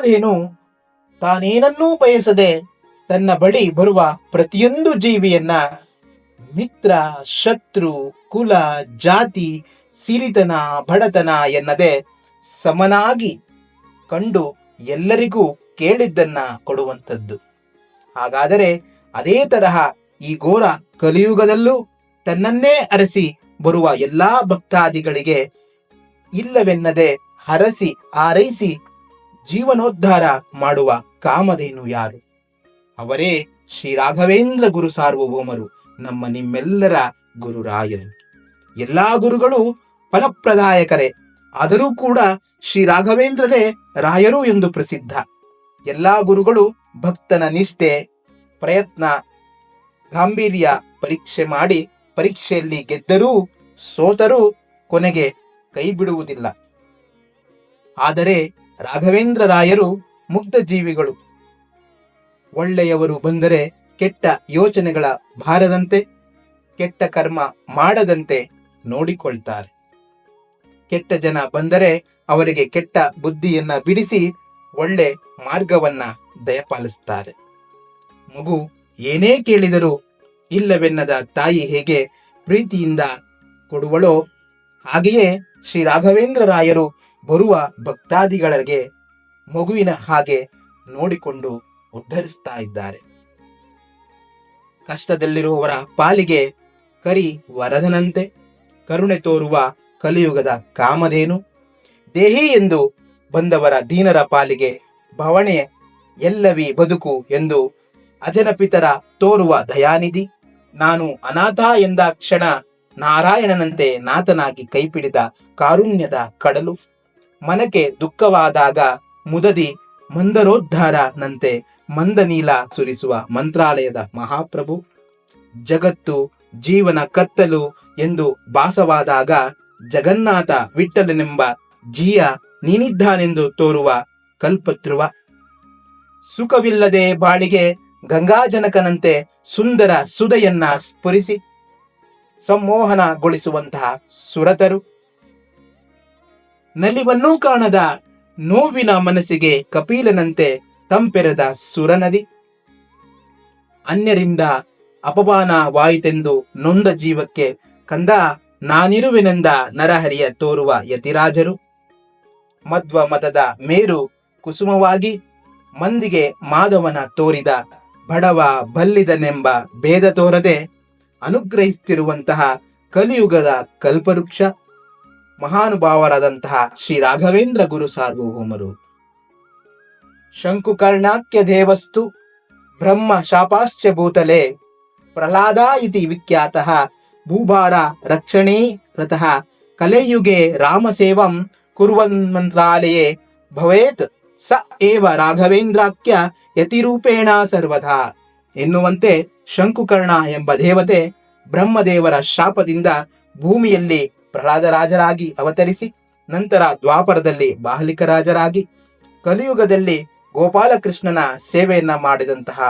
ಕಾಮಧೇನು ತಾನೇನನ್ನೂ ಬಯಸದೆ ತನ್ನ ಬಳಿ ಬರುವ ಪ್ರತಿಯೊಂದು ಜೀವಿಯನ್ನ ಮಿತ್ರ, ಶತ್ರು, ಕುಲ, ಜಾತಿ, ಸಿರಿತನ, ಬಡತನ ಎನ್ನದೆ ಸಮನಾಗಿ ಕಂಡು ಎಲ್ಲರಿಗೂ ಕೇಳಿದ್ದನ್ನ ಕೊಡುವಂಥದ್ದು. ಹಾಗಾದರೆ ಅದೇ ತರಹ ಈ ಘೋರ ಕಲಿಯುಗದಲ್ಲೂ ತನ್ನನ್ನೇ ಅರಸಿ ಬರುವ ಎಲ್ಲಾ ಭಕ್ತಾದಿಗಳಿಗೆ ಇಲ್ಲವೆನ್ನದೆ ಹರಸಿ ಆರೈಸಿ ಜೀವನೋದ್ಧಾರ ಮಾಡುವ ಕಾಮಧೇನು ಯಾರು? ಅವರೇ ಶ್ರೀ ರಾಘವೇಂದ್ರ ಗುರು ಸಾರ್ವಭೌಮರು, ನಮ್ಮ ನಿಮ್ಮೆಲ್ಲರ ಗುರುರಾಯರು. ಎಲ್ಲಾ ಗುರುಗಳು ಫಲಪ್ರದಾಯಕರೇ, ಆದರೂ ಕೂಡ ಶ್ರೀ ರಾಘವೇಂದ್ರರೇ ರಾಯರು ಎಂದು ಪ್ರಸಿದ್ಧ. ಎಲ್ಲಾ ಗುರುಗಳು ಭಕ್ತನ ನಿಷ್ಠೆ, ಪ್ರಯತ್ನ, ಗಾಂಭೀರ್ಯ ಪರೀಕ್ಷೆ ಮಾಡಿ ಪರೀಕ್ಷೆಯಲ್ಲಿ ಗೆದ್ದರೂ ಸೋತರೂ ಕೊನೆಗೆ ಕೈ ಬಿಡುವುದಿಲ್ಲ ಆದರೆ ರಾಘವೇಂದ್ರ ರಾಯರು ಮುಗ್ಧ ಜೀವಿಗಳು. ಒಳ್ಳೆಯವರು ಬಂದರೆ ಕೆಟ್ಟ ಯೋಚನೆಗಳ ಭಾರದಂತೆ, ಕೆಟ್ಟ ಕರ್ಮ ಮಾಡದಂತೆ ನೋಡಿಕೊಳ್ತಾರೆ. ಕೆಟ್ಟ ಜನ ಬಂದರೆ ಅವರಿಗೆ ಕೆಟ್ಟ ಬುದ್ಧಿಯನ್ನ ಬಿಡಿಸಿ ಒಳ್ಳೆ ಮಾರ್ಗವನ್ನ ದಯಪಾಲಿಸ್ತಾರೆ. ಮಗು ಏನೇ ಕೇಳಿದರೂ ಇಲ್ಲವೆನ್ನದ ತಾಯಿ ಹೇಗೆ ಪ್ರೀತಿಯಿಂದ ಕೊಡುವಳೋ, ಹಾಗೆಯೇ ಶ್ರೀ ರಾಘವೇಂದ್ರ ರಾಯರು ಬರುವ ಭಕ್ತಾದಿಗಳಿಗೆ ಮಗುವಿನ ಹಾಗೆ ನೋಡಿಕೊಂಡು ಉದ್ಧರಿಸ್ತಾ ಇದ್ದಾರೆ. ಕಷ್ಟದಲ್ಲಿರುವವರ ಪಾಲಿಗೆ ಕರಿ ವರದನಂತೆ, ಕರುಣೆ ತೋರುವ ಕಲಿಯುಗದ ಕಾಮಧೇನು, ದೇಹಿ ಎಂದು ಬಂದವರ ದೀನರ ಪಾಲಿಗೆ ಭವಣೆ ಎಲ್ಲವಿ ಬದುಕು ಎಂದು ಅಜನಪಿತರ ತೋರುವ ದಯಾನಿಧಿ, ನಾನು ಅನಾಥ ಎಂದ ಕ್ಷಣ ನಾರಾಯಣನಂತೆ ನಾಥನಾಗಿ ಕೈಪಿಡಿದ ಕಾರುಣ್ಯದ ಕಡಲು. ಮನಕ್ಕೆ ದುಃಖವಾದಾಗ ಮುದದಿ ಮಂದರೋದ್ಧಾರನಂತೆ ಮಂದನೀಲ ಸುರಿಸುವ ಮಂತ್ರಾಲಯದ ಮಹಾಪ್ರಭು. ಜಗತ್ತು ಜೀವನ ಕತ್ತಲು ಎಂದು ಭಾಸವಾದಾಗ ಜಗನ್ನಾಥ ವಿಠಲನೆಂಬ ಜೀಯ ನೀನಿದ್ದಾನೆಂದು ತೋರುವ ಕಲ್ಪತ್ರುವ ಸುಖವಿಲ್ಲದೆ ಬಾಳಿಗೆ ಗಂಗಾಜನಕನಂತೆ ಸುಂದರ ಸುದೆಯನ್ನ ಸ್ಫುರಿಸಿ. ಸಂಮೋಹನಗೊಳಿಸುವಂತಹ ಸುರತರು. ನಲಿವನ್ನೂ ಕಾಣದ ನೋವಿನ ಮನಸ್ಸಿಗೆ ಕಪಿಲನಂತೆ ತಂಪೆರೆದ ಸುರನದಿ. ಅನ್ಯರಿಂದ ಅಪಮಾನವಾಯಿತೆಂದು ನೊಂದ ಜೀವಕ್ಕೆ ಕಂದ ನಾನಿರುವೆನೆಂದ ನರಹರಿಯ ತೋರುವ ಯತಿರಾಜರು. ಮಧ್ವ ಮತದ ಮೇರು ಕುಸುಮವಾಗಿ ಮಂದಿಗೆ ಮಾಧವನ ತೋರಿದ ಬಡವ ಬಲ್ಲಿದನೆಂಬ ಭೇದ ತೋರದೆ ಅನುಗ್ರಹಿಸುತ್ತಿರುವಂತಹ ಕಲಿಯುಗದ ಕಲ್ಪವೃಕ್ಷ. ಮಹಾನುಭಾವರಾದಂತಹ ಶ್ರೀ ರಾಘವೇಂದ್ರ ಗುರು ಸಾರ್ವಭೌಮರು. ಶಂಕುಕರ್ಣಾಕ್ಯ ದೇವಸ್ತು ಬ್ರಹ್ಮ ಶಾಪಾಶ್ಚ ಭೂತಲೆ ಪ್ರಹ್ಲಾದ ಇತಿ ವಿಖ್ಯಾತ ಭೂಭಾರ ರಕ್ಷಣೇ ರತಃ ಕಲೆಯುಗೆ ರಾಮಸೇವಂ ಕುರುವನ್ ಮಂತ್ರಾಲಯೇ ಭವೇತ್ ಸ ಏವ ರಾಘವೇಂದ್ರಾಖ್ಯ ಯತಿರೂಪೇಣ ಸರ್ವದಾ ಎನ್ನುವಂತೆ ಶಂಕುಕರ್ಣ ಎಂಬ ದೇವತೆ ಬ್ರಹ್ಮದೇವರ ಶಾಪದಿಂದ ಭೂಮಿಯಲ್ಲಿ ಪ್ರಹ್ಲಾದರಾಜರಾಗಿ ಅವತರಿಸಿ, ನಂತರ ದ್ವಾಪರದಲ್ಲಿ ಬಾಹಲಿಕ ರಾಜರಾಗಿ ಕಲಿಯುಗದಲ್ಲಿ ಗೋಪಾಲಕೃಷ್ಣನ ಸೇವೆಯನ್ನ ಮಾಡಿದಂತಹ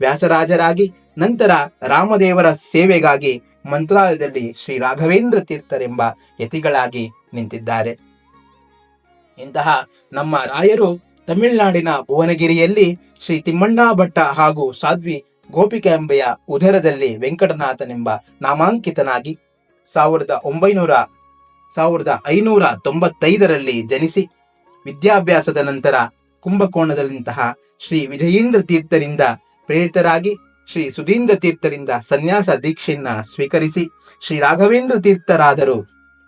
ವ್ಯಾಸರಾಜರಾಗಿ, ನಂತರ ರಾಮದೇವರ ಸೇವೆಗಾಗಿ ಮಂತ್ರಾಲಯದಲ್ಲಿ ಶ್ರೀ ರಾಘವೇಂದ್ರ ತೀರ್ಥರೆಂಬ ಯತಿಗಳಾಗಿ ನಿಂತಿದ್ದಾರೆ. ಇಂತಹ ನಮ್ಮ ರಾಯರು ತಮಿಳುನಾಡಿನ ಭುವನಗಿರಿಯಲ್ಲಿ ಶ್ರೀ ತಿಮ್ಮಣ್ಣ ಭಟ್ಟ ಹಾಗೂ ಸಾಧ್ವಿ ಗೋಪಿಕಾಂಬೆಯ ಉದರದಲ್ಲಿ ವೆಂಕಟನಾಥನೆಂಬ ನಾಮಾಂಕಿತನಾಗಿ ಸಾವಿರದ ಒಂಬೈನೂರ, ಸಾವಿರದ ಐನೂರ ತೊಂಬತ್ತೈದರಲ್ಲಿ ಜನಿಸಿ ವಿದ್ಯಾಭ್ಯಾಸದ ನಂತರ ಕುಂಭಕೋಣದಲ್ಲಿಂತಹ ಶ್ರೀ ವಿಜಯೇಂದ್ರ ತೀರ್ಥರಿಂದ ಪ್ರೇರಿತರಾಗಿ ಶ್ರೀ ಸುಧೀಂದ್ರ ತೀರ್ಥರಿಂದ ಸನ್ಯಾಸ ದೀಕ್ಷೆಯನ್ನ ಸ್ವೀಕರಿಸಿ ಶ್ರೀ ರಾಘವೇಂದ್ರ ತೀರ್ಥರಾದರು.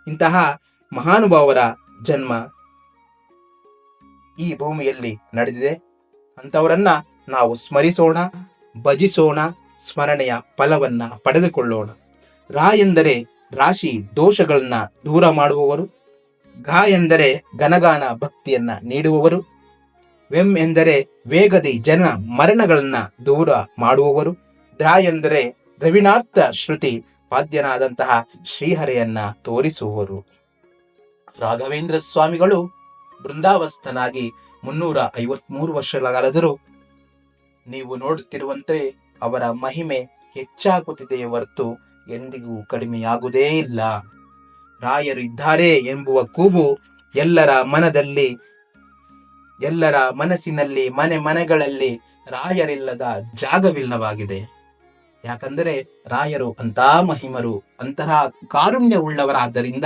ಇಂತಹ ಮಹಾನುಭಾವರ ಜನ್ಮ ಈ ಭೂಮಿಯಲ್ಲಿ ನಡೆದಿದೆ. ಅಂಥವರನ್ನ ನಾವು ಸ್ಮರಿಸೋಣ, ಭಜಿಸೋಣ, ಸ್ಮರಣೆಯ ಫಲವನ್ನ ಪಡೆದುಕೊಳ್ಳೋಣ. ರಾ ರಾಶಿ ದೋಷಗಳನ್ನ ದೂರ ಮಾಡುವವರು. ಘ ಎಂದರೆ ಘನಗಾನ ಭಕ್ತಿಯನ್ನ ನೀಡುವವರು. ವೆಂ ಎಂದರೆ ವೇಗದಿ ಜನ ಮರಣಗಳನ್ನ ದೂರ ಮಾಡುವವರು. ದ್ರ ಎಂದರೆ ದ್ರವಿಣಾರ್ಥ ಶ್ರುತಿ ಪಾದ್ಯನಾದಂತಹ ಶ್ರೀಹರೆಯನ್ನ ತೋರಿಸುವವರು ರಾಘವೇಂದ್ರ ಸ್ವಾಮಿಗಳು ಬೃಂದಾವಸ್ಥನಾಗಿ ಮುನ್ನೂರ ಐವತ್ಮೂರು ವರ್ಷಗಳಾದರೂ ನೀವು ನೋಡುತ್ತಿರುವಂತೆ ಅವರ ಮಹಿಮೆ ಹೆಚ್ಚಾಗುತ್ತಿದೆಯೇ ಹೊರತು ಎಂದಿಗೂ ಕಡಿಮೆಯಾಗುವುದೇ ಇಲ್ಲ. ರಾಯರು ಇದ್ದಾರೆ ಎಂಬುವ ಕೂಗು ಎಲ್ಲರ ಮನದಲ್ಲಿ, ಎಲ್ಲರ ಮನಸ್ಸಿನಲ್ಲಿ, ಮನೆ ಮನೆಗಳಲ್ಲಿ ರಾಯರಿಲ್ಲದ ಜಾಗವಿಲ್ಲವಾಗಿದೆ. ಯಾಕಂದರೆ ರಾಯರು ಅಂತ ಮಹಿಮರು, ಅಂತಹ ಕಾರುಣ್ಯವುಳ್ಳವರಾದ್ದರಿಂದ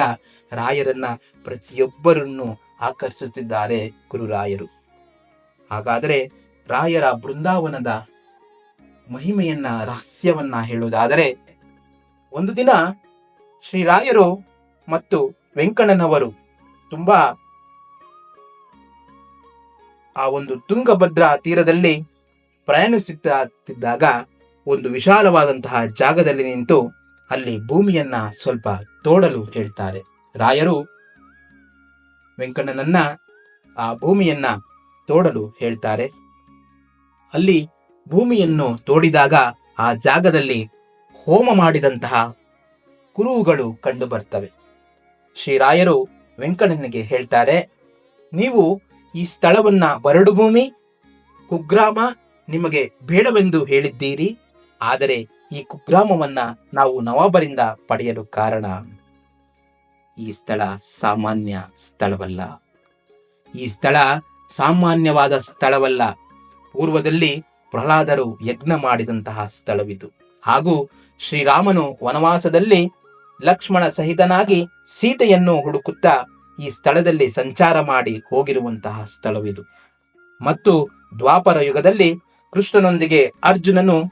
ರಾಯರನ್ನ ಪ್ರತಿಯೊಬ್ಬರನ್ನು ಆಕರ್ಷಿಸುತ್ತಿದ್ದಾರೆ ಗುರುರಾಯರು. ಹಾಗಾದರೆ ರಾಯರ ಬೃಂದಾವನದ ಮಹಿಮೆಯನ್ನ ರಹಸ್ಯವನ್ನ ಹೇಳುವುದಾದರೆ ಒಂದು ದಿನ ಶ್ರೀರಾಯರು ಮತ್ತು ವೆಂಕಣ್ಣನವರು ತುಂಬಾ ಆ ಒಂದು ತುಂಗಭದ್ರಾ ತೀರದಲ್ಲಿ ಪ್ರಯಾಣಿಸುತ್ತಿದ್ದಾಗ ಒಂದು ವಿಶಾಲವಾದಂತಹ ಜಾಗದಲ್ಲಿ ನಿಂತು ಅಲ್ಲಿ ಭೂಮಿಯನ್ನ ಸ್ವಲ್ಪ ತೋಡಲು ಹೇಳ್ತಾರೆ ರಾಯರು ವೆಂಕಣ್ಣನನ್ನ ಆ ಭೂಮಿಯನ್ನ ತೋಡಲು ಹೇಳ್ತಾರೆ. ಅಲ್ಲಿ ಭೂಮಿಯನ್ನು ತೋಡಿದಾಗ ಆ ಜಾಗದಲ್ಲಿ ಹೋಮ ಮಾಡಿದಂತಹ ಕುರುಹುಗಳು ಕಂಡು ಬರ್ತವೆ. ಶ್ರೀರಾಯರು ವೆಂಕಣ್ಣನಿಗೆ ಹೇಳ್ತಾರೆ, ನೀವು ಈ ಸ್ಥಳವನ್ನ ಬರಡು ಭೂಮಿ ಕುಗ್ರಾಮ ನಿಮಗೆ ಬೇಡವೆಂದು ಹೇಳಿದ್ದೀರಿ. ಆದರೆ ಈ ಕುಗ್ರಾಮವನ್ನ ನಾವು ನವಾಬರಿಂದ ಪಡೆಯಲು ಕಾರಣ. ಈ ಸ್ಥಳ ಸಾಮಾನ್ಯ ಸ್ಥಳವಲ್ಲ. ಈ ಸ್ಥಳ ಸಾಮಾನ್ಯವಾದ ಸ್ಥಳವಲ್ಲ. ಪೂರ್ವದಲ್ಲಿ ಪ್ರಹ್ಲಾದರು ಯಜ್ಞ ಮಾಡಿದಂತಹ ಸ್ಥಳವಿದು. ಹಾಗೂ ಶ್ರೀರಾಮನು ವನವಾಸದಲ್ಲಿ ಲಕ್ಷ್ಮಣ ಸಹಿತನಾಗಿ ಸೀತೆಯನ್ನು ಹುಡುಕುತ್ತಾ ಈ ಸ್ಥಳದಲ್ಲಿ ಸಂಚಾರ ಮಾಡಿ ಹೋಗಿರುವಂತಹ ಸ್ಥಳವಿದು. ಮತ್ತು ದ್ವಾಪರ ಯುಗದಲ್ಲಿ ಕೃಷ್ಣನೊಂದಿಗೆ ಅರ್ಜುನನು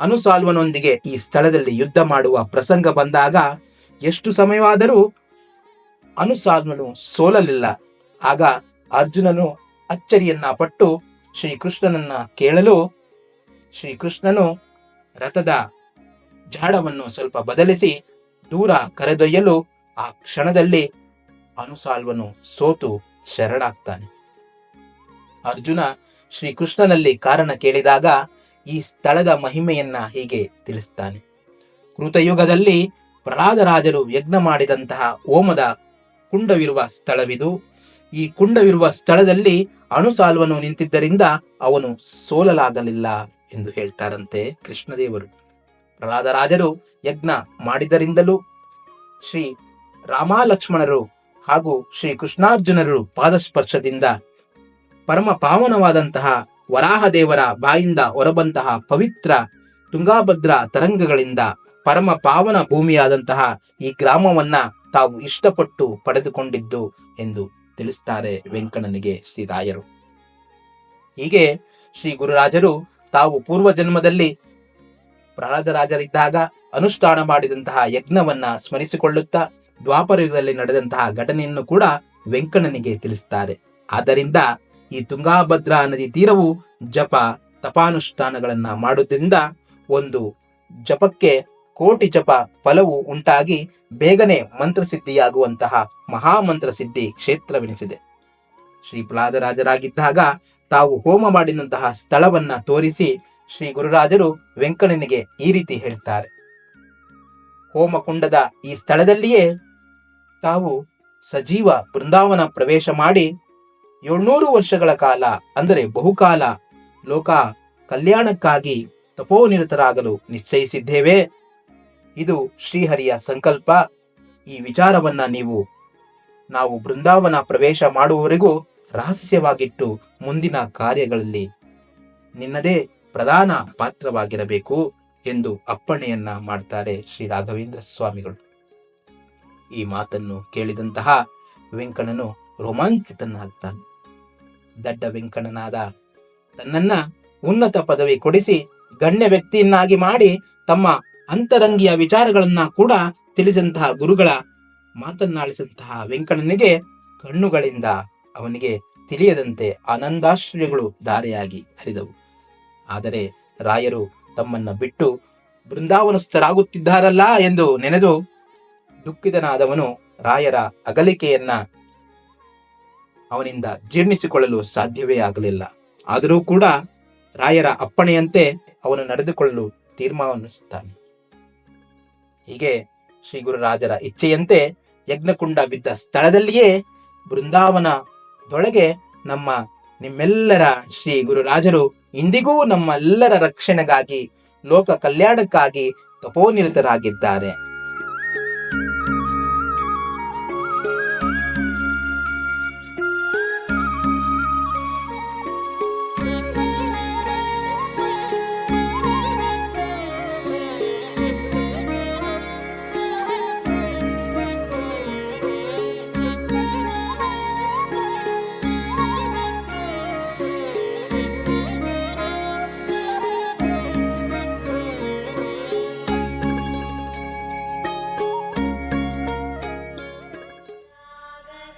ಅನುಸಾಲ್ವನೊಂದಿಗೆ ಈ ಸ್ಥಳದಲ್ಲಿ ಯುದ್ಧ ಮಾಡುವ ಪ್ರಸಂಗ ಬಂದಾಗ ಎಷ್ಟು ಸಮಯವಾದರೂ ಅನುಸಾಲ್ವನು ಸೋಲಲಿಲ್ಲ. ಆಗ ಅರ್ಜುನನು ಅಚ್ಚರಿಯನ್ನ ಪಟ್ಟು ಶ್ರೀಕೃಷ್ಣನನ್ನ ಕೇಳಲು ಶ್ರೀಕೃಷ್ಣನು ರಥದ ಜಾಡವನ್ನು ಸ್ವಲ್ಪ ಬದಲಿಸಿ ದೂರ ಕರೆದೊಯ್ಯಲು ಆ ಕ್ಷಣದಲ್ಲಿ ಅನುಸಾಲ್ವನು ಸೋತು ಶರಣಾಗ್ತಾನೆ. ಅರ್ಜುನ ಶ್ರೀಕೃಷ್ಣನಲ್ಲಿ ಕಾರಣ ಕೇಳಿದಾಗ ಈ ಸ್ಥಳದ ಮಹಿಮೆಯನ್ನ ಹೀಗೆ ತಿಳಿಸ್ತಾನೆ. ಕೃತಯುಗದಲ್ಲಿ ಪ್ರಹ್ಲಾದರಾಜರು ಯಜ್ಞ ಮಾಡಿದಂತಹ ಓಮದ ಕುಂಡವಿರುವ ಸ್ಥಳವಿದು. ಈ ಕುಂಡವಿರುವ ಸ್ಥಳದಲ್ಲಿ ಅಣುಸಾಲ್ವನು ನಿಂತಿದ್ದರಿಂದ ಅವನು ಸೋಲಲಾಗಲಿಲ್ಲ ಎಂದು ಹೇಳ್ತಾರಂತೆ ಕೃಷ್ಣದೇವರು. ಪ್ರಹ್ಲಾದರಾಜರು ಯಜ್ಞ ಮಾಡಿದರಿಂದಲೂ ಶ್ರೀ ರಾಮಲಕ್ಷ್ಮಣರು ಹಾಗೂ ಶ್ರೀ ಕೃಷ್ಣಾರ್ಜುನರು ಪಾದಸ್ಪರ್ಶದಿಂದ ಪರಮ ಪಾವನವಾದಂತಹ ವರಾಹದೇವರ ಬಾಯಿಂದ ಹೊರಬಂತಹ ಪವಿತ್ರ ತುಂಗಾಭದ್ರ ತರಂಗಗಳಿಂದ ಪರಮ ಪಾವನ ಭೂಮಿಯಾದಂತಹ ಈ ಗ್ರಾಮವನ್ನ ತಾವು ಇಷ್ಟಪಟ್ಟು ಪಡೆದುಕೊಂಡಿದ್ದು ಎಂದು ತಿಳಿಸ್ತಾರೆ ವೆಂಕಣ್ಣನಿಗೆ ಶ್ರೀರಾಯರು ಹೀಗೆ ಶ್ರೀ ಗುರುರಾಜರು ತಾವು ಪೂರ್ವ ಜನ್ಮದಲ್ಲಿ ಪ್ರಹ್ಲಾದರಾಜರಿದ್ದಾಗ ಅನುಷ್ಠಾನ ಮಾಡಿದಂತಹ ಯಜ್ಞವನ್ನ ಸ್ಮರಿಸಿಕೊಳ್ಳುತ್ತಾ ದ್ವಾಪರಯುಗದಲ್ಲಿ ನಡೆದಂತಹ ಘಟನೆಯನ್ನು ಕೂಡ ವೆಂಕಣ್ಣನಿಗೆ ತಿಳಿಸುತ್ತಾರೆ ಆದ್ದರಿಂದ ಈ ತುಂಗಾಭದ್ರಾ ನದಿ ತೀರವು ಜಪ, ತಪಾನುಷ್ಠಾನಗಳನ್ನ ಮಾಡುವುದರಿಂದ ಒಂದು ಜಪಕ್ಕೆ ಕೋಟಿ ಜಪ ಫಲವು ಉಂಟಾಗಿ ಬೇಗನೆ ಮಂತ್ರಸಿದ್ಧಿಯಾಗುವಂತಹ ಮಹಾಮಂತ್ರ ಸಿದ್ಧಿ ಕ್ಷೇತ್ರವೆನಿಸಿದೆ. ಶ್ರೀ ಪ್ರಹ್ಲಾದರಾಜರಾಗಿದ್ದಾಗ ತಾವು ಹೋಮ ಮಾಡಿದಂತಹ ಸ್ಥಳವನ್ನ ತೋರಿಸಿ ಶ್ರೀ ಗುರುರಾಜರು ವೆಂಕಣ್ಣನಿಗೆ ಈ ರೀತಿ ಹೇಳ್ತಾರೆ. ಹೋಮಕುಂಡದ ಈ ಸ್ಥಳದಲ್ಲಿಯೇ ತಾವು ಸಜೀವ ಬೃಂದಾವನ ಪ್ರವೇಶ ಮಾಡಿ ಏಳ್ನೂರು ವರ್ಷಗಳ ಕಾಲ, ಅಂದರೆ ಬಹುಕಾಲ, ಲೋಕ ಕಲ್ಯಾಣಕ್ಕಾಗಿ ತಪೋನಿರತರಾಗಲು ನಿಶ್ಚಯಿಸಿದ್ದೇವೆ. ಇದು ಶ್ರೀಹರಿಯ ಸಂಕಲ್ಪ. ಈ ವಿಚಾರವನ್ನ ನೀವು, ನಾವು ಬೃಂದಾವನ ಪ್ರವೇಶ ಮಾಡುವವರೆಗೂ ರಹಸ್ಯವಾಗಿಟ್ಟು ಮುಂದಿನ ಕಾರ್ಯಗಳಲ್ಲಿ ನಿನ್ನದೇ ಪ್ರಧಾನ ಪಾತ್ರವಾಗಿರಬೇಕು ಎಂದು ಅಪ್ಪಣೆಯನ್ನ ಮಾಡ್ತಾರೆ ಶ್ರೀ ರಾಘವೇಂದ್ರ ಸ್ವಾಮಿಗಳು. ಈ ಮಾತನ್ನು ಕೇಳಿದಂತಹ ವೆಂಕಣ್ಣನು ರೋಮಾಂಚಿತನಾಗ್ತಾನೆ. ದಡ್ಡ ವೆಂಕಣ್ಣನಾದ ತನ್ನನ್ನ ಉನ್ನತ ಪದವಿ ಕೊಡಿಸಿ ಗಣ್ಯ ವ್ಯಕ್ತಿಯನ್ನಾಗಿ ಮಾಡಿ ತಮ್ಮ ಅಂತರಂಗಿಯ ವಿಚಾರಗಳನ್ನ ಕೂಡ ತಿಳಿಸಂತಹ ಗುರುಗಳ ಮಾತನ್ನಾಳಿಸಂತಹ ವೆಂಕಣ್ಣನಿಗೆ ಕಣ್ಣುಗಳಿಂದ ಅವನಿಗೆ ತಿಳಿಯದಂತೆ ಆನಂದಾಶ್ರಯಗಳು ದಾರಿಯಾಗಿ ಹರಿದವು. ಆದರೆ ರಾಯರು ತಮ್ಮನ್ನ ಬಿಟ್ಟು ಬೃಂದಾವನಸ್ಥರಾಗುತ್ತಿದ್ದಾರಲ್ಲ ಎಂದು ನೆನೆದು ದುಃಖಿತನಾದವನು ರಾಯರ ಅಗಲಿಕೆಯನ್ನ ಅವನಿಂದ ಜೀರ್ಣಿಸಿಕೊಳ್ಳಲು ಸಾಧ್ಯವೇ ಆಗಲಿಲ್ಲ. ಆದರೂ ಕೂಡ ರಾಯರ ಅಪ್ಪಣೆಯಂತೆ ಅವನು ನಡೆದುಕೊಳ್ಳಲು ತೀರ್ಮಾನಿಸುತ್ತಾನೆ. ಹೀಗೆ ಶ್ರೀ ಗುರುರಾಜರ ಇಚ್ಛೆಯಂತೆ ಯಜ್ಞಕುಂಡ ಬಿದ್ದ ಸ್ಥಳದಲ್ಲಿಯೇ ಬೃಂದಾವನದೊಳಗೆ ನಮ್ಮ ನಿಮ್ಮೆಲ್ಲರ ಶ್ರೀ ಗುರುರಾಜರು ಇಂದಿಗೂ ನಮ್ಮೆಲ್ಲರ ರಕ್ಷಣೆಗಾಗಿ ಲೋಕ ಕಲ್ಯಾಣಕ್ಕಾಗಿ ತಪೋನಿರತರಾಗಿದ್ದಾರೆ.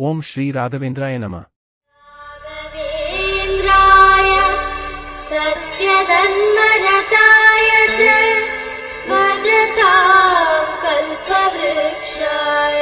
ஓம் ஸ்ரீ ராகவேந்திராய நம सत्यधन्मरताय च भजतां कल्पवृक्षाय